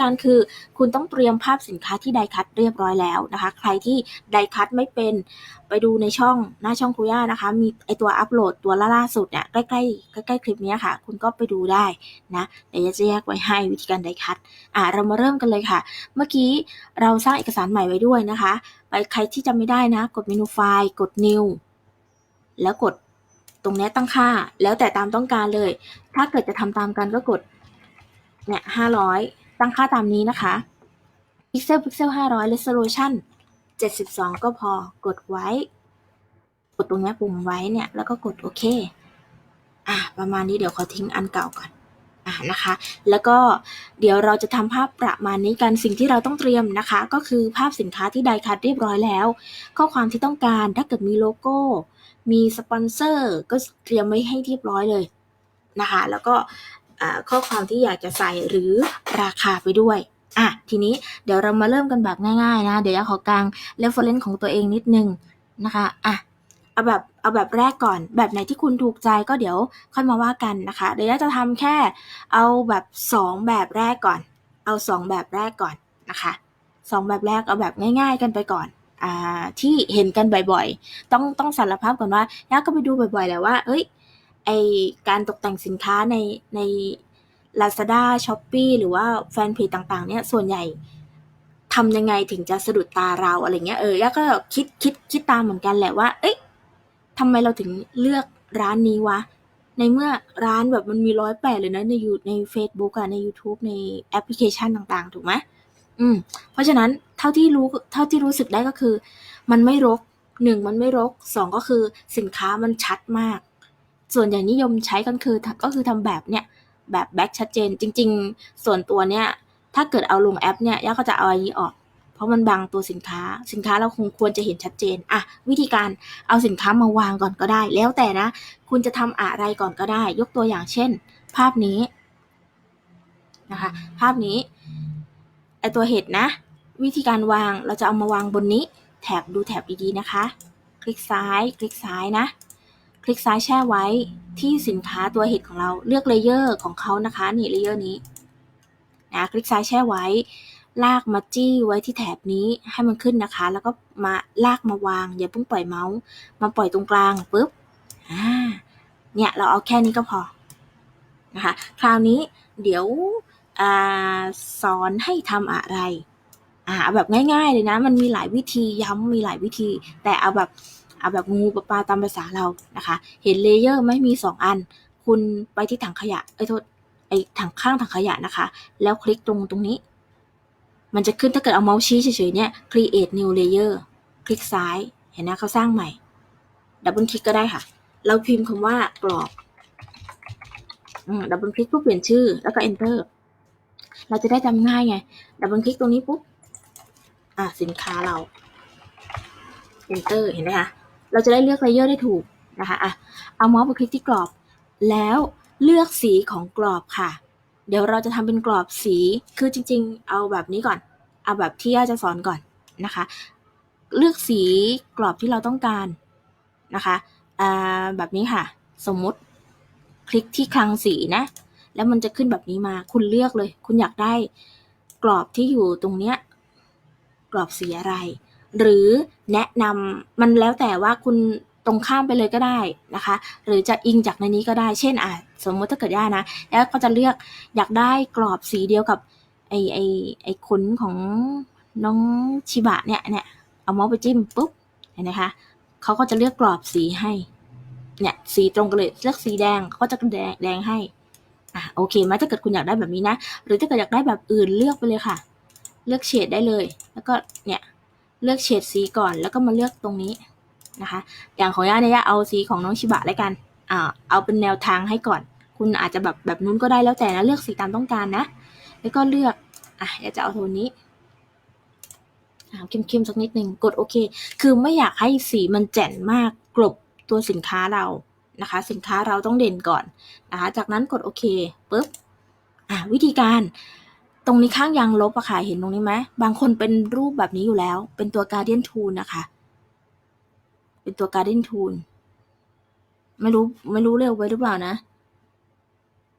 การคือ คุณต้องเตรียมภาพสินค้าที่ไดคัตเรียบร้อยแล้วนะคะ ใครที่ไดคัตไม่เป็นไปดูในช่องหน้าช่องคุย่านะคะ มีไอตัวอัปโหลดตัวล่าสุดเนี่ยใกล้ๆใกล้ๆคลิปนี้ค่ะ คุณก็ไปดูได้นะเดี๋ยวจะแยกไว้ให้วิธีการไดคัตอ่าเรามาเริ่มกันเลยค่ะ เมื่อกี้เราสร้างเอกสารใหม่ไว้ด้วยนะคะ ไปใครที่จำไม่ได้นะ กดเมนูไฟล์ กด new แล้วกดตรงนี้ตั้งค่า แล้วแต่ตามต้องการเลย ถ้าเกิดจะทำตามกันก็กดเนี่ยห้าร้อย ตั้งค่าตามนี้นะคะพิกเซลพิกเซลห้าร้อย resolution เจ็ดสิบสองก็พอกดไว้ กดตรงนี้ปุ่มไว้เนี่ย แล้วก็กดโอเค อะ ประมาณนี้เดี๋ยวขอทิ้งอันเก่าก่อน อะนะคะ แล้วก็เดี๋ยวเราจะทำภาพประมาณนี้กัน สิ่งที่เราต้องเตรียมนะคะ ก็คือภาพสินค้าที่ไดคัดเรียบร้อยแล้ว ข้อความที่ต้องการ ถ้าเกิดมีโลโก้ มีสปอนเซอร์ ก็เตรียมไว้ให้เรียบร้อยเลยนะคะ แล้วก็ ข้อความที่อยากจะใส่หรือราคาไปด้วยอะทีนี้เดี๋ยวเรามาเริ่มกันแบบง่ายๆนะเดี๋ยวอยากขอกลาง reference ของตัวเองนิดนึงนะคะอะเอาแบบเอาแบบแรกก่อนแบบไหนที่คุณถูกใจก็เดี๋ยวค่อยมาว่ากันนะคะเดี๋ยวจะทำแค่เอาแบบสองแบบแรกก่อน เอาสองแบบแรกก่อนนะคะสองแบบแรกเอาแบบง่าย ๆ กันไปก่อนอ่าที่เห็นกันบ่อยๆ ต้องต้องสารภาพก่อนว่าย่าก็ไปดูบ่อยๆแหละว่าเอ้ย ไอการตกแต่งสินค้าในใน Lazada Shopee หรือว่าแฟนเพจต่างๆ เนี่ยส่วนใหญ่ทำยังไงถึงจะสะดุดตาเราอะไรเงี้ยเออย่าก็คิดคิดคิดตามเหมือนกันแหละว่า เอ้ยทำไมเราถึงเลือกร้านนี้วะ ในเมื่อร้านแบบมันมีร้อยแปดเลยนะในยูใน Facebook อะใน YouTube ในแอปพลิเคชันต่างๆ ถูกไหมอืม เพราะฉะนั้นเท่าที่รู้เท่าที่รู้สึกได้ก็คือ มันไม่รกหนึ่งมันไม่รกสองก็คือสินค้ามันชัดมาก ส่วนใหญ่นิยมใช้กันคือก็คือทำแบบเนี่ยแบบแบ็กชัดเจน จริง ๆ ส่วนตัวเนี่ยถ้าเกิดเอาลงแอปเนี่ยย่าก็จะเอาอันนี้ออก เพราะมันบังตัวสินค้า สินค้าเราคงควรจะเห็นชัดเจนอะวิธีการเอาสินค้ามาวางก่อนก็ได้ แล้วแต่นะ คุณจะทำอะไรก่อนก็ได้ ยกตัวอย่างเช่น ภาพนี้นะคะภาพนี้ไอตัวเห็ดนะ วิธีการวางเราจะเอามาวางบนนี้ แถบดูแถบดีๆนะคะ คลิกซ้าย คลิกซ้ายนะ คลิกซ้ายแช่ไว้ที่สินค้าตัวเห็ดของเราเลือกเลเยอร์ของเขานะคะนี่เลเยอร์นี้นะคลิกซ้ายแช่ไว้ ลากมาจี้ไว้ที่แถบนี้ให้มันขึ้นนะคะ แล้วก็มาลากมาวาง อย่าเพิ่งปล่อยเมาส์มาปล่อยตรงกลางปุ๊บอ่าเนี่ยเราเอาแค่นี้ก็พอนะคะคราวนี้เดี๋ยวอสอนให้ทำอะไรอ่าเอาแบบง่าย ๆ เลยนะ มันมีหลายวิธีย้ำมีหลายวิธี แต่เอาแบบ เอาแบบงูปลาปลาตามภาษาเรานะคะ เห็นเลเยอร์ไม่มีสองอัน คุณไปที่ถังขยะไอ้โทษไอ้ถังข้างถังขยะนะคะ แล้วคลิกตรงตรงนี้ มันจะขึ้นถ้าเกิดเอาเมาส์ชี้เฉยๆเนี่ย create new layer คลิกซ้าย เห็นนะเขาสร้างใหม่ ดับเบิลคลิกก็ได้ค่ะ เราพิมพ์คำว่ากรอบอืมดับเบิลคลิกเพื่อเปลี่ยนชื่อ แล้วก็ enter เราจะได้จำง่ายไง ดับเบิลคลิกตรงนี้ปุ๊บ อะสินค้าเรา enter เห็นไหมคะ เราจะได้เลือกเลเยอร์ได้ถูกนะคะอะเอาเมาส์ไปคลิกที่กรอบ แล้วเลือกสีของกรอบค่ะ เดี๋ยวเราจะทำเป็นกรอบสี คือจริง ๆ เอาแบบนี้ก่อน เอาแบบที่ย่าจะสอนก่อนนะคะ เลือกสีกรอบที่เราต้องการนะคะอ่าแบบนี้ค่ะ สมมุติคลิกที่คลังสีนะ แล้วมันจะขึ้นแบบนี้มา คุณเลือกเลย คุณอยากได้กรอบที่อยู่ตรงเนี้ย กรอบสีอะไร หรือแนะนำมันแล้วแต่ว่าคุณตรงข้ามไปเลยก็ได้นะคะ หรือจะอิงจากในนี้ก็ได้ เช่นอะสมมติถ้าเกิดย่านะแล้วก็จะเลือกอยากได้กรอบสีเดียวกับไอไอไอขนของน้องชิบะเนี่ยเนี่ยเอาเมาส์ไปจิ้มปุ๊บเห็นไหมคะเขาก็จะเลือกกรอบสีให้เนี่ยสีตรงกันเลยเลือกสีแดงเขาก็จะแดงแดงให้อะโอเคไหมถ้าเกิดคุณอยากได้แบบนี้นะ หรือถ้าเกิดอยากได้แบบอื่นเลือกไปเลยค่ะ เลือกเฉดได้เลย แล้วก็เนี่ย เลือกเฉดสีก่อนแล้วก็มาเลือกตรงนี้นะคะ อย่างของย่าเนี่ยย่าเอาสีของน้องชิบะแล้วกันอ่าเอาเป็นแนวทางให้ก่อน คุณอาจจะแบบแบบนู้นก็ได้แล้วแต่นะเลือกสีตามต้องการนะ แล้วก็เลือกอะย่าจะเอาโทนนี้อ่าเข้มๆสักนิดหนึ่งกดโอเค คือไม่อยากให้สีมันแจ่นมากกลบตัวสินค้าเรานะคะ สินค้าเราต้องเด่นก่อนนะคะ จากนั้นกดโอเคปุ๊บอ่าวิธีการ ตรงนี้ข้างยางลบอะค่ะ เห็นตรงนี้ไหม บางคนเป็นรูปแบบนี้อยู่แล้ว เป็นตัว Guardian Tool นะคะ เป็นตัว Guardian Tool ไม่รู้ ไม่รู้เร็วไปหรือเปล่านะ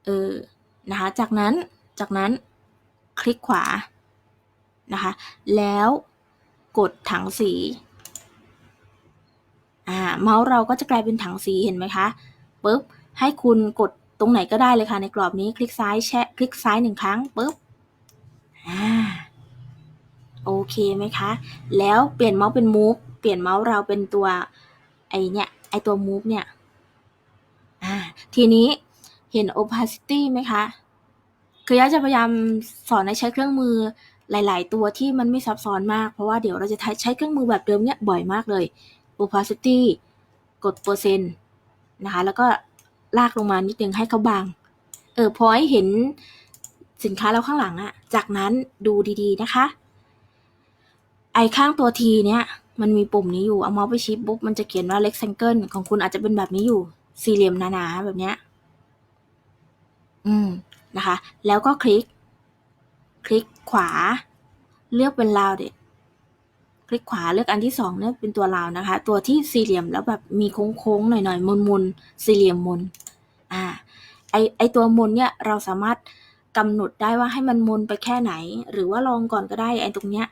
เออ นะคะ จากนั้น จากนั้นคลิกขวา นะคะ แล้วกดถังสี อ่า เมาส์เราก็จะกลายเป็นถังสีเห็นไหมคะปุ๊บ ให้คุณกดตรงไหนก็ได้เลยค่ะในกรอบนี้ คลิกซ้ายแชะ คลิกซ้ายหนึ่งครั้งปุ๊บ อ่าโอเคไหมคะ แล้วเปลี่ยนเมาส์เป็นมูฟเปลี่ยนเมาส์เราเป็นตัวไอเนี่ยไอตัวมูฟเนี่ยอ่าทีนี้เห็น opacity ไหมคะ คือยะจะพยายามสอนให้ใช้เครื่องมือหลาย ๆ ตัวที่มันไม่ซับซ้อนมาก เพราะว่าเดี๋ยวเราจะใช้เครื่องมือแบบเดิมเนี่ยบ่อยมากเลย opacity กดเปอร์เซ็นต์นะคะ แล้วก็ลากลงมานิดนึงให้เขาบาง เออพอให้เห็น สินค้าเราข้างหลังอะจากนั้นดูดีๆนะคะ ไอข้างตัว T เนี่ยมันมีปุ่มนี้อยู่เอาเมาส์ไปชี้ปุ๊บมันจะเขียนว่า rectangle ของคุณอาจจะเป็นแบบนี้อยู่ สี่เหลี่ยมหนาๆแบบเนี้ย อืมนะคะ แล้วก็คลิก คลิกขวา เลือกเป็นราวเด็ดคลิกขวาเลือกอันที่สองเนี่ยเป็นตัวราวนะคะ ตัวที่สี่เหลี่ยมแล้วแบบมีโค้งๆหน่อยๆมุนๆสี่เหลี่ยมมุนอ่า ไอไอตัวมุนเนี่ยเราสามารถ กำหนดได้ว่าให้มันมนไปแค่ไหน หรือว่าลองก่อนก็ได้ไอตรงเนี้ย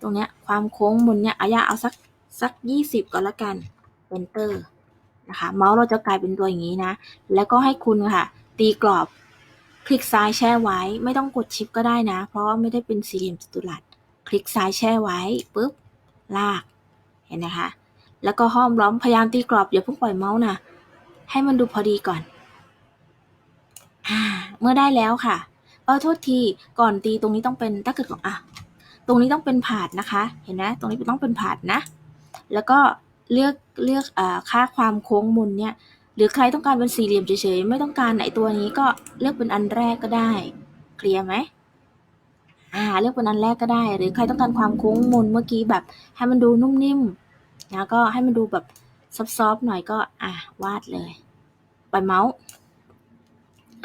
ตรงเนี้ยความโค้งมนเนี่ยอายาเอาสักสักยี่สิบก็แล้วกัน enter นะคะเมาส์เราจะกลายเป็นตัวอย่างนี้นะ แล้วก็ให้คุณค่ะ ตีกรอบคลิกซ้ายแช่ไว้ ไม่ต้องกดชิปก็ได้นะ เพราะไม่ได้เป็นสี่เหลี่ยมจัตุรัสคลิกซ้ายแช่ไว้ปุ๊บลากเห็นนะคะ แล้วก็ห้อมล้อมพยายามตีกรอบอย่าเพิ่งปล่อยเมาส์นะ ให้มันดูพอดีก่อน อ่า เมื่อได้แล้วค่ะ เออโทษที ก่อนตีตรงนี้ต้องเป็นถ้าเกิดของอะ ตรงนี้ต้องเป็นผาดนะคะ เห็นไหมตรงนี้ต้องเป็นผาดนะ แล้วก็เลือกเลือกอ่ค่าความโค้งมุนเนี่ย หรือใครต้องการเป็นสี่เหลี่ยมเฉยๆ ไม่ต้องการไอตัวนี้ก็เลือกเป็นอันแรกก็ได้ เคลียร์ไหมอ่า เลือกเป็นอันแรกก็ได้ หรือใครต้องการความโค้งมุนเมื่อกี้แบบ ให้มันดูนุ่มนิ่มนะก็ให้มันดูแบบซอฟๆหน่อยก็อะวาดเลยปล่อยเมาส์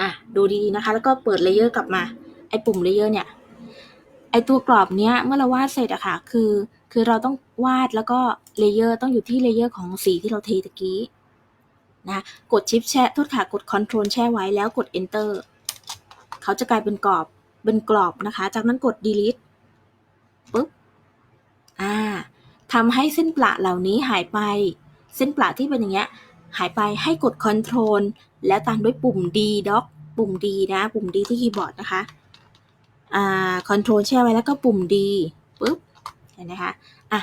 อะดูดีๆนะคะ แล้วก็เปิดเลเยอร์กลับมา ไอปุ่มเลเยอร์เนี่ยไอตัวกรอบเนี้ยเมื่อเราวาดเสร็จอะค่ะ คือ คือเราต้องวาดแล้วก็เลเยอร์ต้องอยู่ที่เลเยอร์ของสีที่เราเทตะกี้นะกดชิปแช่โทษค่ะกด Ctrl แช่ไว้แล้วกด Enter เขาจะกลายเป็นกรอบเป็นกรอบนะคะ จากนั้นกด delete ปุ๊บอ่าทำให้เส้นประเหล่านี้หายไป เส้นประที่เป็นอย่างเงี้ย หายไปให้กด Ctrl แล้วตามด้วยปุ่ม D Doc ปุ่ม D นะ ปุ่ม D ที่คีย์บอร์ดนะคะ อ่า Ctrl แช่ไว้แล้วก็ปุ่ม D ปุ๊บ เห็นไหมคะ อะ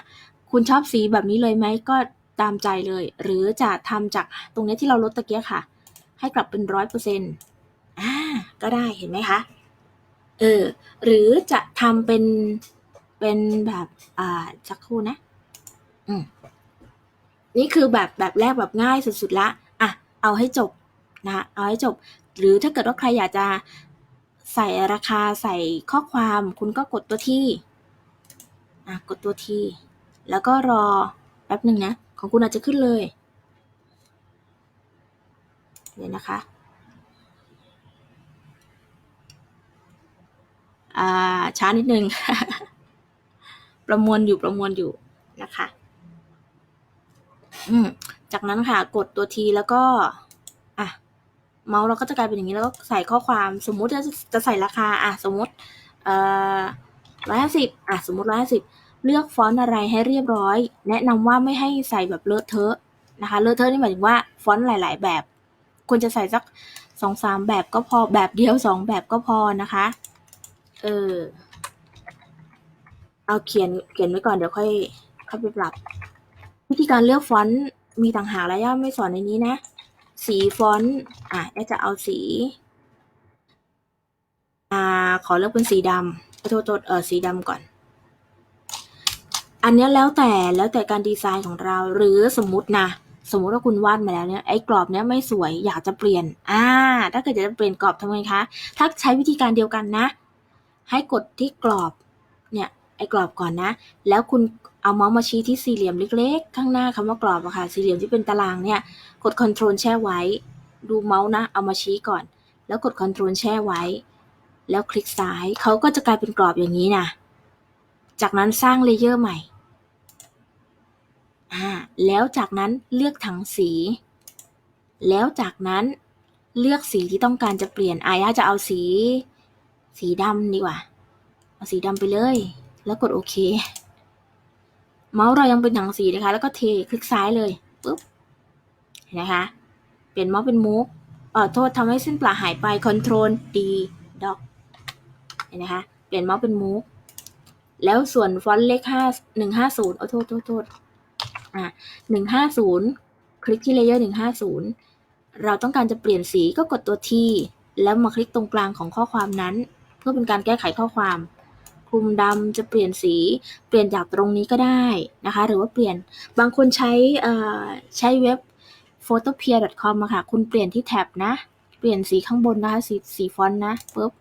คุณชอบสีแบบนี้เลยไหม ก็ตามใจเลย หรือจะทำจากตรงนี้ที่เราลดตะเกียค่ะ ให้กลับเป็นร้อยเปอร์เซ็นต์อ่า ก็ได้ เห็นไหมคะ เออ หรือจะทำเป็น เป็นแบบ อ่าสักครู่นะ อืม นี่คือแบบแบบแรกแบบง่ายสุดๆละอะเอาให้จบนะเอาให้จบ หรือถ้าเกิดว่าใครอยากจะใส่ราคาใส่ข้อความคุณก็กดตัวที่อะกดตัวที่ แล้วก็รอแป๊บหนึ่งนะ ของคุณอาจจะขึ้นเลยเดี๋ยวนะคะอ่าช้านิดนึง ประมวลอยู่ประมวลอยู่นะคะ อืมจากนั้นค่ะกดตัวทีแล้วก็อะเมาส์เราก็จะกลายเป็นอย่างนี้แล้วก็ใส่ข้อความสมมุติจะจะใส่ราคาอะสมมุติเอ่อร้อยห้าสิบอะสมมุติร้อยห้าสิบเลือกฟอนต์อะไรให้เรียบร้อย แนะนำว่าไม่ให้ใส่แบบเลอะเทอะนะคะเลอะเทอะนี่หมายถึงว่าฟอนต์หลาย ๆ แบบควรจะใส่สักสองสามแบบก็พอแบบเดียวสองแบบก็พอนะคะเออเอาเขียนเขียนไว้ก่อนเดี๋ยวค่อยค่อยไปปรับ วิธีการเลือกฟอนต์มีต่างหากแล้วย่าไม่สอนในนี้นะ สีฟอนต์อะย่าจะเอาสีอ่าขอเลือกเป็นสีดำโทษโทษเออสีดำก่อน อันนี้แล้วแต่แล้วแต่การดีไซน์ของเราหรือสมมตินะสมมติว่าคุณวาดมาแล้วเนี่ยไอ้กรอบเนี้ยไม่สวยอยากจะเปลี่ยนอ่าถ้าเกิดจะเปลี่ยนกรอบทำไงคะ ถ้าใช้วิธีการเดียวกันนะ ให้กดที่กรอบเนี่ยไอ้กรอบก่อนนะ แล้วคุณ เอาเมาส์มาชี้ที่สี่เหลี่ยมเล็กๆ ข้างหน้าคำว่ากรอบอะค่ะ สี่เหลี่ยมที่เป็นตารางเนี่ย กด Ctrl แช่ไว้ ดูเมาส์นะ เอามาชี้ก่อน แล้วกด Ctrl แช่ไว้ แล้วคลิกซ้าย เขาก็จะกลายเป็นกรอบอย่างนี้นะ จากนั้นสร้างเลเยอร์ใหม่ อ่า แล้วจากนั้นเลือกถังสี แล้วจากนั้นเลือกสีที่ต้องการจะเปลี่ยนอายาจะเอาสี สีดำดีกว่า เอาสีดำไปเลย แล้วกดโอเค เมาส์เรายังเป็นหนังสีนะคะ แล้วก็เทคลิกซ้ายเลยปุ๊บเห็นะคะเปลี่ยนเมาส์เป็นมูฟเอ่อโทษทำให้เส้นปลาหายไป Ctrl D Doc เห็นนะคะ เปลี่ยนเมาส์เป็นมูฟแล้วส่วนฟอนต์เลขห้าหนึ่งห้าศูนย์เอโทษโทษโทษอะหนึ่งห้าศูนย์คลิกที่เลเยอร์หนึ่งห้าศูนย์เราต้องการจะเปลี่ยนสีก็กดตัว T แล้วมาคลิกตรงกลางของข้อความนั้น เพื่อเป็นการแก้ไขข้อความ คลุมดำจะเปลี่ยนสี เปลี่ยนจากตรงนี้ก็ได้นะคะ หรือว่าเปลี่ยนบางคนใช้ใช้เว็บ photopia.com อะค่ะ คุณเปลี่ยนที่แท็บนะ เปลี่ยนสีข้างบนนะคะ สีสีฟอนต์นะปุ๊บ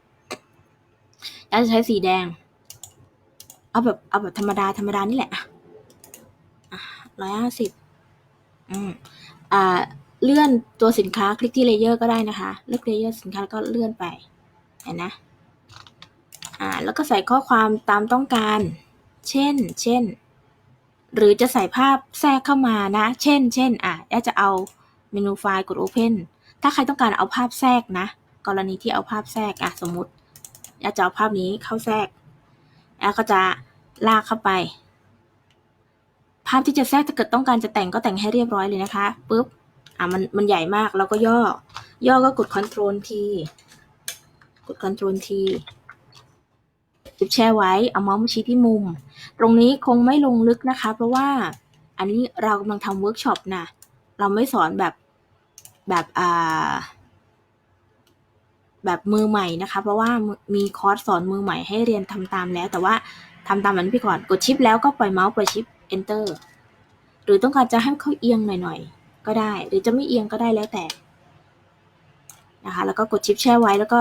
แล้วจะใช้สีแดง เอาแบบเอาแบบธรรมดา ธรรมดานี่แหละร้อยห้าสิบอืมอ่าเลื่อนตัวสินค้าคลิกที่เลเยอร์ก็ได้นะคะ เลือกเลเยอร์สินค้าแล้วก็เลื่อนไป เห็นนะ อ่าแล้วก็ใส่ข้อความตามต้องการ เช่น เช่น หรือจะใส่ภาพแทรกเข้ามานะ เช่น เช่น อะย่าจะเอาเมนูไฟล์กด Open ถ้าใครต้องการเอาภาพแทรกนะ กรณีที่เอาภาพแทรกอะสมมติย่าจะเอาภาพนี้เข้าแทรกแล้วก็จะลากเข้าไป ภาพที่จะแทรกถ้าเกิดต้องการจะแต่งก็แต่งให้เรียบร้อยเลยนะคะปุ๊บอะมันมันใหญ่มากแล้วก็ย่อ ย่อก็กด Ctrl T กด Ctrl T จิบแช่ไว้ เอาเมาส์มาชี้ที่มุม ตรงนี้คงไม่ลงลึกนะคะ เพราะว่าอันนี้เรากำลังทำเวิร์กช็อปนะเราไม่สอนแบบแบบอ่าแบบมือใหม่นะคะ เพราะว่ามีคอร์สสอนมือใหม่ให้เรียนทำตามแล้ว แต่ว่าทำตามมันพี่ก่อน กดชิปแล้วก็ปล่อยเมาส์ปล่อยชิป enter หรือต้องการจะให้เขาเอียงหน่อยๆ ก็ได้ หรือจะไม่เอียงก็ได้แล้วแต่นะคะ แล้วก็กดชิปแช่ไว้แล้วก็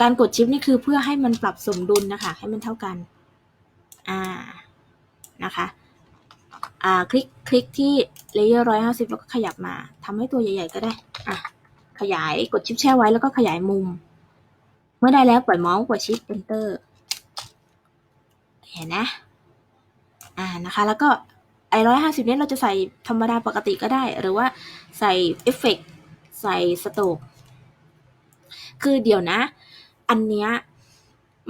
การกดชิปนี่คือเพื่อให้มันปรับสมดุลนะคะ ให้มันเท่ากัน อ่า นะคะ อ่า คลิก คลิกที่เลเยอร์ร้อยห้าสิบแล้วก็ขยับมาทำให้ตัวใหญ่ๆก็ได้ อะ ขยาย กดชิปแช่ไว้แล้วก็ขยายมุม เมื่อได้แล้วปล่อยเมาส์กดชิป enter เห็นนะ อ่า นะคะ แล้วก็ไอร้อยห้าสิบนี้เราจะใส่ธรรมดาปกติก็ได้ หรือว่าใส่เอฟเฟกใส่สโตกคือเดี๋ยวนะ อันเนี้ย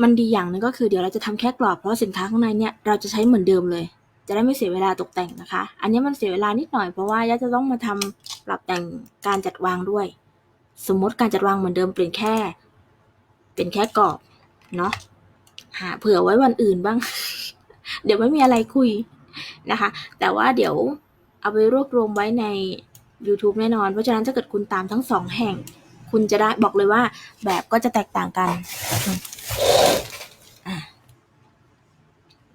มันดีอย่างหนึงก็คือเดี๋ยวเราจะทำแค่กรอบเพราะสินค้าข้างในเนี่ยเราจะใช้เหมือนเดิมเลย จะได้ไม่เสียเวลาตกแต่งนะคะ อันนี้มันเสียเวลานิดหน่อยเพราะว่าย่าจะต้องมาทำปรับแต่งการจัดวางด้วย สมมติการจัดวางเหมือนเดิมเปลี่ยนแค่ เป็นแค่กรอบเนาะหาเผื่อไว้วันอื่นบ้าง เดี๋ยวไม่มีอะไรคุยนะคะ แต่ว่าเดี๋ยวเอาไปรวบรวมไว้ใน YouTube แน่นอน เพราะฉะนั้นถ้าเกิดคุณตามทั้งสองแห่ง คุณจะได้บอกเลยว่า แบบก็จะแตกต่างกัน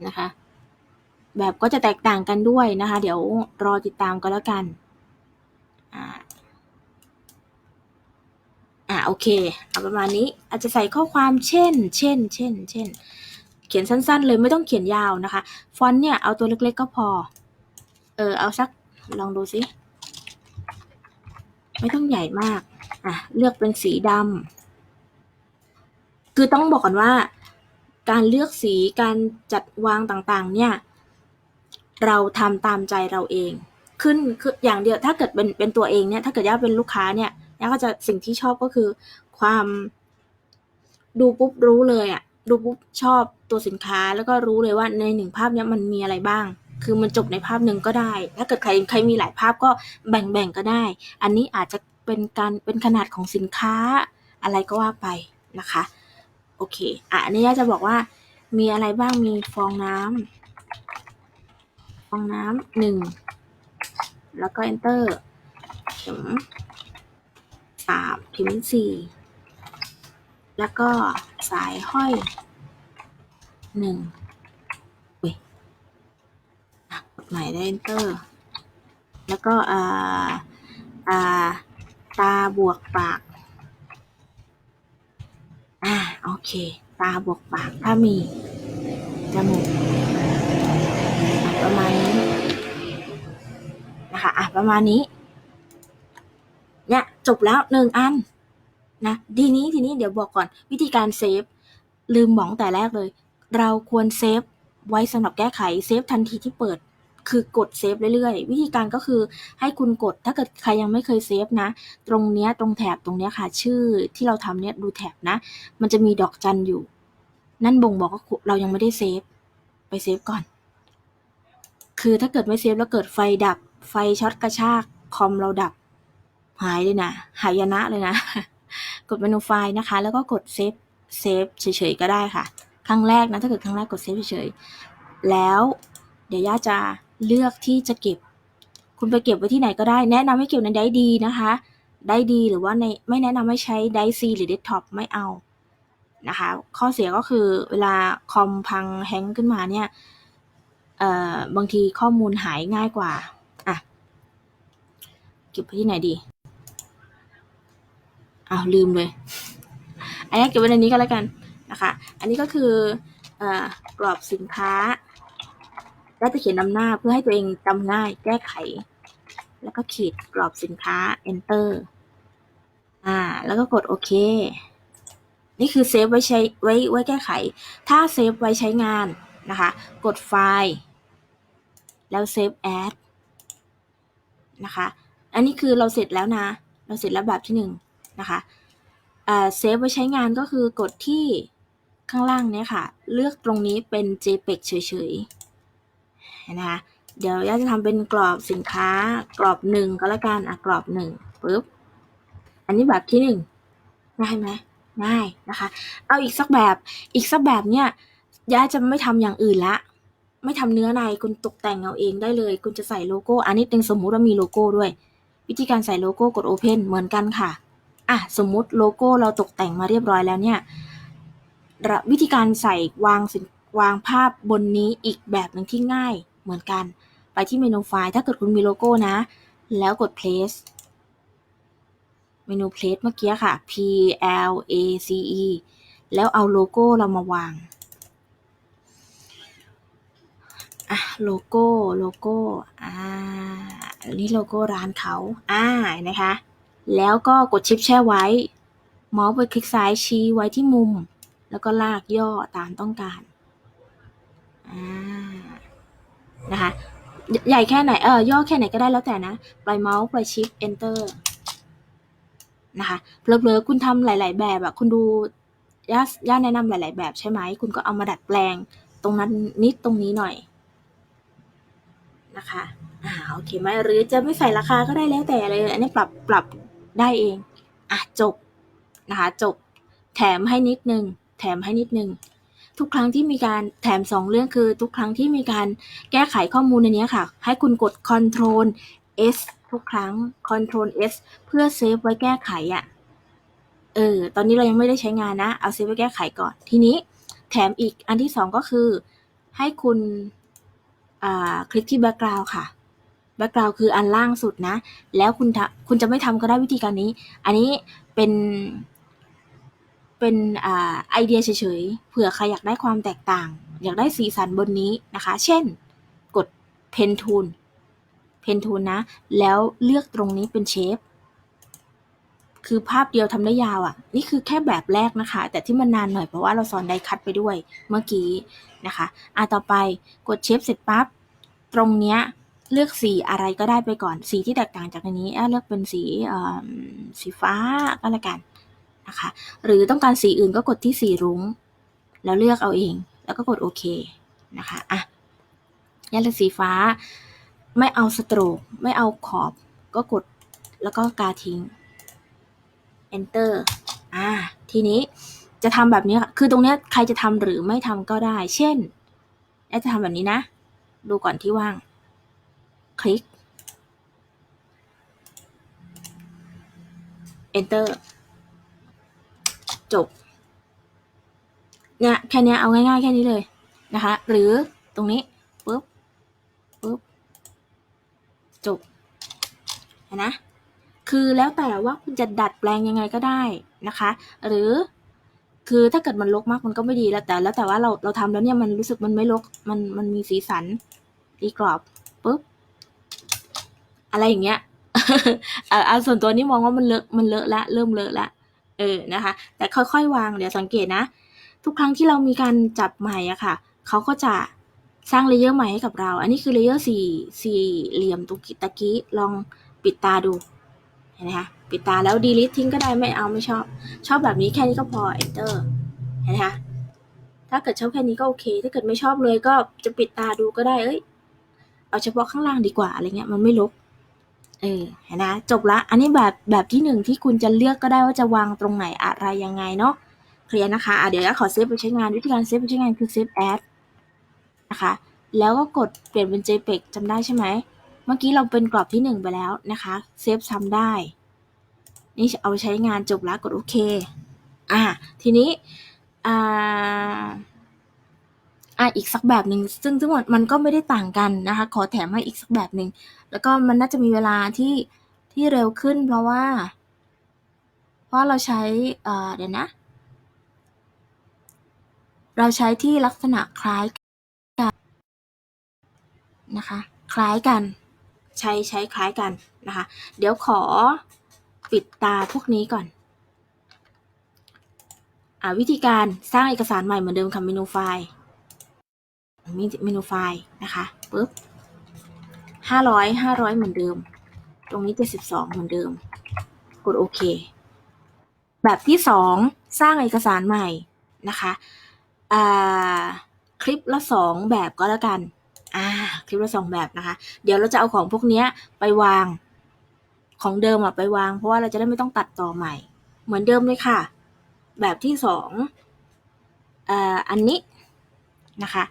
นะคะ แบบก็จะแตกต่างกันด้วยนะคะ เดี๋ยวรอติดตามกันแล้วกันอ่าอ่าโอเคเอาประมาณนี้อาจจะใส่ข้อความเช่น เช่น เช่น เช่น เขียนสั้น ๆ เลยไม่ต้องเขียนยาวนะคะ ฟอนต์เนี่ยเอาตัวเล็กๆก็พอ เออเอาสักลองดูสิ ไม่ต้องใหญ่มากอะเลือกเป็นสีดำคือต้องบอกก่อนว่า การเลือกสีการจัดวางต่างๆ เนี่ย เราทำตามใจเราเอง ขึ้นคืออย่างเดียวถ้าเกิดเป็นเป็นตัวเองเนี่ยถ้าเกิดย่าเป็นลูกค้าเนี่ยย่าก็จะสิ่งที่ชอบก็คือความดูปุ๊บรู้เลยอะดูปุ๊บชอบตัวสินค้าแล้วก็รู้เลยว่าในหนึ่งภาพเนี้ยมันมีอะไรบ้าง คือมันจบในภาพหนึ่งก็ได้ ถ้าเกิดใครใครมีหลายภาพก็แบ่งๆก็ได้ อันนี้อาจจะเป็นการเป็นขนาดของสินค้าอะไรก็ว่าไปนะคะ โอเค อะอันนี้ย่าจะบอกว่ามีอะไรบ้าง มีฟองน้ำ ฟองน้ำหนึ่ง แล้วก็ enter เข็มสามเข็มสี่แล้วก็สายห้อยหนึ่งอุ้ยอะกด ใหม่ได้ enter แล้วก็อ่าอ่าตาบวกปาก อ่าโอเค ตาบวกปากถ้ามีจมูกประมาณนี้นะคะอะประมาณนี้เนี่ยจบแล้วหนึ่งอันนะทีนี้ทีนี้เดี๋ยวบอกก่อนวิธีการเซฟลืมบอกตั้งแต่แรกเลย เราควรเซฟไว้สำหรับแก้ไขเซฟทันทีที่เปิด คือกดเซฟเรื่อยๆ วิธีการก็คือให้คุณกดถ้าเกิดใครยังไม่เคยเซฟนะ ตรงเนี้ยตรงแถบตรงเนี้ยค่ะ ชื่อที่เราทำเนี่ยดูแถบนะ มันจะมีดอกจันอยู่ นั่นบ่งบอกว่าเรายังไม่ได้เซฟไปเซฟก่อน คือถ้าเกิดไม่เซฟแล้วเกิดไฟดับ ไฟช็อตกระชากคอมเราดับ หายเลยนะหายนะเลยนะ กดเมนูไฟล์นะคะ แล้วก็กดเซฟเซฟเฉยๆก็ได้ค่ะ ครั้งแรกนะ ถ้าเกิดครั้งแรกกดเซฟเฉยๆแล้ว เดี๋ยวย่าจะ เลือกที่จะเก็บ คุณไปเก็บไว้ที่ไหนก็ได้ แนะนำให้เก็บในไดดีนะคะ ไดดีหรือว่าในไม่แนะนำให้ใช้ไดซีหรือเดสก์ท็อปไม่เอานะคะ ข้อเสียก็คือเวลาคอมพังแฮงขึ้นมาเนี่ยบางทีข้อมูลหายง่ายกว่า อะ เก็บไว้ที่ไหนดีอ้าวลืมเลย อันนี้เก็บไว้ในนี้ก็แล้วกันนะคะ อันนี้ก็คืออกรอบสินค้า แล้วจะเขียนนำหน้าเพื่อให้ตัวเองจำง่าย แก้ไข แล้วก็ขีดกรอบสินค้า enter อ่า แล้วก็กดโอเค นี่คือเซฟไว้ใช้ไว้ไว้แก้ไข ถ้าเซฟไว้ใช้งานนะคะ กดไฟล์แล้วเซฟแอดนะคะ อันนี้คือเราเสร็จแล้วนะ เราเสร็จแล้วแบบที่หนึ่งนะคะเซฟไว้ใช้งานก็คือกดที่ข้างล่างเนี้ยค่ะ เลือกตรงนี้เป็น JPEG เฉยๆ นะคะเดี๋ยวย่าจะทำเป็นกรอบสินค้ากรอบหนึ่งก็แล้วกันอะกรอบหนึ่งปุ๊บอันนี้แบบที่หนึ่งง่ายไหมง่ายนะคะ เอาอีกสักแบบอีกสักแบบเนี่ยย่าจะไม่ทำอย่างอื่นละไม่ทำเนื้อในคุณตกแต่งเอาเองได้เลย คุณจะใส่โลโก้ อันนี้เป็นสมมุติว่ามีโลโก้ด้วย วิธีการใส่โลโก้กด Open เหมือนกันค่ะอะสมมุติโลโก้เราตกแต่งมาเรียบร้อยแล้วเนี่ยวิธีการใส่วางสินวางภาพบนนี้อีกแบบหนึ่งที่ง่าย เหมือนกัน ไปที่เมนูไฟล์ ถ้าเกิดคุณมีโลโก้นะ แล้วกด place เมนู place เมื่อกี้ค่ะ P L A C E แล้วเอาโลโก้เรามาวางอะโลโก้โลโก้อ่านนี้โลโก้ร้านเขาอ่านะคะ แล้วก็กดชิปแช่ไว้ เมาส์ไปคลิกซ้ายชี้ไว้ที่มุม แล้วก็ลากย่อตามต้องการอ่า นะคะ ใหญ่แค่ไหน เออย่อแค่ไหนก็ได้แล้วแต่นะ ปล่อยเมาส์ปล่อยชิป enter นะคะเผลอๆคุณทำหลาย ๆ แบบอะคุณดูย่าย่าแนะนำหลาย ๆ แบบใช่ไหม คุณก็เอามาดัดแปลงตรงนั้นนิดตรงนี้หน่อยนะคะอ่าโอเคไหมหรือจะไม่ใส่ราคาก็ได้แล้วแต่เลย อันนี้ปรับปรับได้เอง อะจบนะคะจบ แถมให้นิดนึง แถมให้นิดนึง ทุกครั้งที่มีการแถมสองเรื่องคือ ทุกครั้งที่มีการแก้ไขข้อมูลในนี้ค่ะ ให้คุณกด Ctrl S ทุกครั้ง Ctrl S เพื่อเซฟไว้แก้ไขอะ่ะเออตอนนี้เรายังไม่ได้ใช้งานนะ เอาเซฟไว้แก้ไขก่อน ทีนี้แถมอีกอันที่สองก็คือ ให้คุณคลิกที่ background ค่ะ background คืออันล่างสุดนะ แล้วคุณทคุณจะไม่ทำก็ได้วิธีการนี้ อันนี้เป็น เป็นอไอเดียเฉยๆ เผื่อใครอยากได้ความแตกต่าง อยากได้สีสันบนนี้นะคะ เช่น กด pen tool เพนทูลนะ แล้วเลือกตรงนี้เป็นเชฟ คือภาพเดียวทำได้ยาวอะ่ะ นี่คือแค่แบบแรกนะคะ แต่ที่มันนานหน่อยเพราะว่าเราสอนไดคัตไปด้วยเมื่อกี้นะคะ อะต่อไปกดเชฟเสร็จปั๊บ ตรงเนี้ยเลือกสีอะไรก็ได้ไปก่อน สีที่แตกต่างจากอันนี้เลือกเป็นสีสีฟ้าก็แล้วกัน นะคะ หรือต้องการสีอื่นก็กดที่สีรุ้ง แล้วเลือกเอาเอง แล้วก็กดโอเคนะคะอะยันเลือกสีฟ้า ไม่เอาสโตรกไม่เอาขอบ ก็กดแล้วก็กาทิ้ง enter อ่าทีนี้จะทำแบบนี้คือตรงนี้ใครจะทำหรือไม่ทำก็ได้ เช่นจะทำแบบนี้นะ ดูก่อนที่ว่าง คลิก enter จบเนี่ยแค่นี้เอาง่ายๆแค่นี้เลยนะคะ หรือตรงนี้ปุ๊บปุ๊บจบนะคือแล้วแต่ว่าคุณจะดัดแปลงยังไงก็ได้นะคะ หรือคือถ้าเกิดมันลกมากมันก็ไม่ดีแล้วแต่ แล้วแต่ว่าเราเราทำแล้วเนี่ยมันรู้สึกมันไม่ลกมันมันมีสีสันตีกรอบปุ๊บอะไรอย่างเงี้ยเออส่วนตัวนี้มองว่ามันเลอะมันเลอะละเริ่มเลอะละ เออนะคะ แต่ค่อยๆ วางเดี๋ยวสังเกตนะ ทุกครั้งที่เรามีการจับใหม่อะค่ะเขาก็จะสร้างเลเยอร์ใหม่ให้กับเรา อันนี้คือเลเยอร์สี่สี่เหลี่ยมตุกิตะกี้ลองปิดตาดูเห็นไหมคะปิดตาแล้ว delete ทิ้งก็ได้ไม่เอาไม่ชอบ ชอบแบบนี้แค่นี้ก็พอ enter เห็นไหมคะถ้าเกิดชอบแค่นี้ก็โอเค ถ้าเกิดไม่ชอบเลยก็จะปิดตาดูก็ได้เอ้ยเอาเฉพาะข้างล่างดีกว่าอะไรเงี้ยมันไม่ลบ เออเห็นนะจบละ อันนี้แบบแบบที่หนึ่งที่คุณจะเลือกก็ได้ว่าจะวางตรงไหนอะไรยังไงเนาะเคลียร์นะคะอะเดี๋ยวจะขอเซฟไปใช้งานวิธีการเซฟไปใช้งานคือเซฟแอดนะคะแล้วก็กดเปลี่ยนเป็น JPEG จำได้ใช่ไหม เมื่อกี้เราเป็นกรอบที่หนึ่งไปแล้วนะคะเซฟซ้ำได้ นี่เอาใช้งานจบแล้วกดโอเค อะทีนี้อ่า อะอีกสักแบบหนึ่งซึ่งทั้งหมดมันก็ไม่ได้ต่างกันนะคะ ขอแถมให้อีกสักแบบหนึ่งแล้วก็มันน่าจะมีเวลาที่ที่เร็วขึ้น เพราะว่า เพราะเราใช้เอ่อเดี๋ยวนะ เราใช้ที่ลักษณะคล้ายกันนะคะ คล้ายกัน ใช้ใช้คล้ายกันนะคะ เดี๋ยวขอปิดตาพวกนี้ก่อนอ่าวิธีการสร้างเอกสารใหม่เหมือนเดิมค่ะเมนูไฟล์ มีเมนูไฟล์นะคะปุ๊บห้าร้อยห้าร้อยเหมือนเดิม ตรงนี้เจ็ดสิบสองเหมือนเดิม กดโอเค แบบที่สองสร้างเอกสารใหม่นะคะอ่าคลิปละสองแบบก็แล้วกันอ่าคลิปละสองแบบนะคะ เดี๋ยวเราจะเอาของพวกนี้ไปวางของเดิมอะไปวาง เพราะว่าเราจะได้ไม่ต้องตัดต่อใหม่ เหมือนเดิมเลยค่ะ แบบที่สองอันนี้นะคะ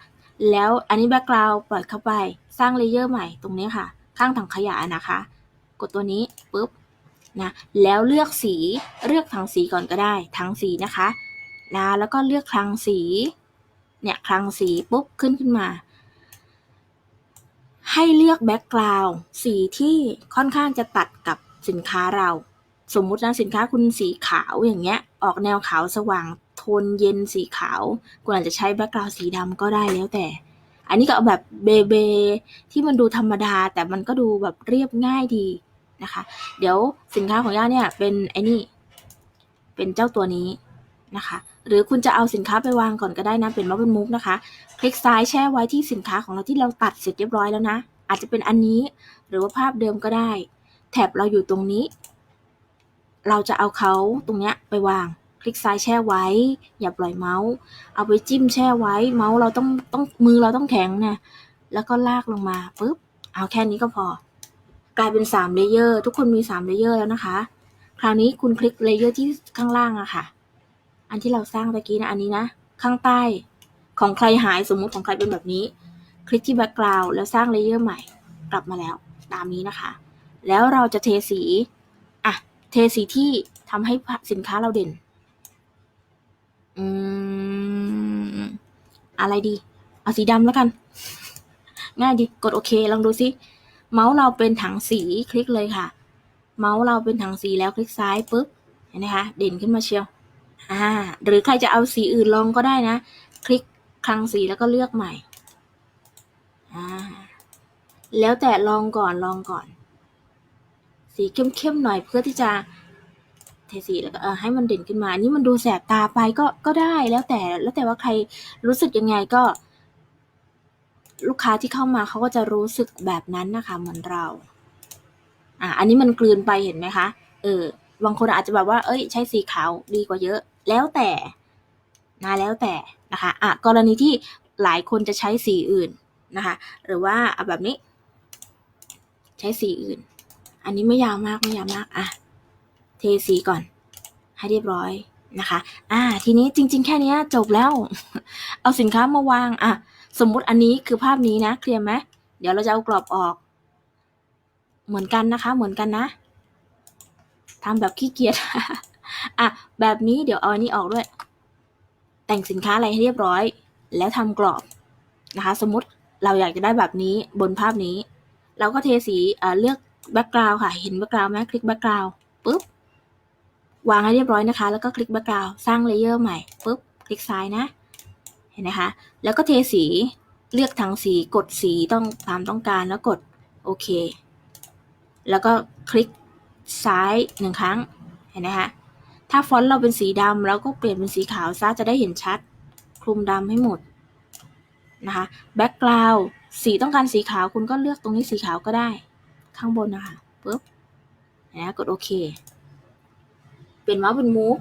แล้วอันนี้แบ็กกราวด์ปล่อยเข้าไปสร้างเลเยอร์ใหม่ตรงนี้ค่ะ ข้างถังขยะนะคะ กดตัวนี้ปุ๊บนะแล้วเลือกสีเลือกถังสีก่อนก็ได้ถังสีนะคะนะแล้วก็เลือกคลังสีเนี่ยคลังสีปุ๊บขึ้นขึ้นมา ให้เลือกแบ็กกราวด์สีที่ค่อนข้างจะตัดกับสินค้าเรา สมมุตินะสินค้าคุณสีขาวอย่างเงี้ย ออกแนวขาวสว่าง โทนเย็นสีขาว คุณอาจจะใช้แบ็กกราวด์สีดำก็ได้แล้วแต่ อันนี้ก็เอาแบบเบเบที่มันดูธรรมดาแต่มันก็ดูแบบเรียบง่ายดีนะคะ เดี๋ยวสินค้าของย่าเนี่ยเป็นไอ้นี่เป็นเจ้าตัวนี้นะคะ หรือคุณจะเอาสินค้าไปวางก่อนก็ได้นะ เป็นม็อเป็นมุกนะคะ คลิกซ้ายแช่ไว้ที่สินค้าของเราที่เราตัดเสร็จเรียบร้อยแล้วนะ อาจจะเป็นอันนี้หรือว่าภาพเดิมก็ได้แท็บเราอยู่ตรงนี้ เราจะเอาเขาตรงเนี้ยไปวาง คลิกซ้ายแช่ไว้ อย่าปล่อยเมาส์ เอาไปจิ้มแช่ไว้ เมาส์เราต้องต้องมือเราต้องแข็งนะแล้วก็ลากลงมาปุ๊บเอาแค่นี้ก็พอ กลายเป็น3เลเยอร์ทุกคนมี3เลเยอร์แล้วนะคะ คราวนี้คุณคลิกเลเยอร์ที่ข้างล่างอะค่ะ อันที่เราสร้างตะกี้นะอันนี้นะ ข้างใต้ของใครหายสมมุติของใครเป็นแบบนี้ คลิกที่แบ็กกราวด์แล้วสร้างเลเยอร์ใหม่กลับมาแล้วตามนี้นะคะ แล้วเราจะเทสีอะเทสีที่ทำให้สินค้าเราเด่น อืม อะไรดี เอาสีดำแล้วกัน ง่ายดี กดโอเค ลองดูซิเมาส์เราเป็นถังสีคลิกเลยค่ะ เมาส์เราเป็นถังสีแล้วคลิกซ้ายปุ๊บเห็นไหมคะเด่นขึ้นมาเชียวอ่าหรือใครจะเอาสีอื่นลองก็ได้นะ คลิกคลังสีแล้วก็เลือกใหม่อ่าแล้วแต่ลองก่อนลองก่อน สีเข้มๆหน่อยเพื่อที่จะ เทสีแล้วก็เออให้มันเด่นขึ้นมา นี่มันดูแสบตาไปก็ก็ได้แล้วแต่แล้วแต่ว่าใครรู้สึกยังไงก็ ลูกค้าที่เข้ามาเขาก็จะรู้สึกแบบนั้นนะคะ เหมือนเราอ่าอันนี้มันกลืนไปเห็นไหมคะเออบางคนอาจจะแบบว่า เอ้ย ใช้สีขาวดีกว่าเยอะ แล้วแต่นะแล้วแต่นะคะอะกรณีที่หลายคนจะใช้สีอื่นนะคะ หรือว่าเอาแบบนี้ ใช้สีอื่น อันนี้ไม่ยาวมากไม่ยาวมากอะ เทสีก่อน ให้เรียบร้อยนะคะ อ่า ทีนี้จริง ๆ แค่นี้จบแล้ว เอาสินค้ามาวาง อะ สมมุติอันนี้คือภาพนี้นะ เคลียร์ไหมเดี๋ยวเราจะเอากรอบออก เหมือนกันนะคะ เหมือนกันนะทำแบบขี้เกียจ อะ แบบนี้เดี๋ยวเอาอันนี้ออกด้วย แต่งสินค้าอะไรให้เรียบร้อย แล้วทำกรอบนะคะ สมมติเราอยากจะได้แบบนี้บนภาพนี้ เราก็เทสีเอ่อเลือกแบ็กกราวค่ะ เห็นแบ็กกราวไหมคลิกแบ็กกราวปุ๊บ วางให้เรียบร้อยนะคะ แล้วก็คลิกแบ็กกราวสร้างเลเยอร์ใหม่ปุ๊บคลิกซ้ายนะ เห็นไหมคะ แล้วก็เทสีเลือกทั้งสีกดสีต้องตามต้องการแล้วกดโอเค แล้วก็คลิกซ้ายหนึ่งครั้ง เห็นไหมคะ ถ้าฟอนต์เราเป็นสีดำเราก็เปลี่ยนเป็นสีขาวซะจะได้เห็นชัด คลุมดำให้หมดนะคะแบ็กกราวสีต้องการสีขาวคุณก็เลือกตรงนี้สีขาวก็ได้ ข้างบนนะคะปุ๊บนะกดโอเค เป็นว่าเป็นมูฟ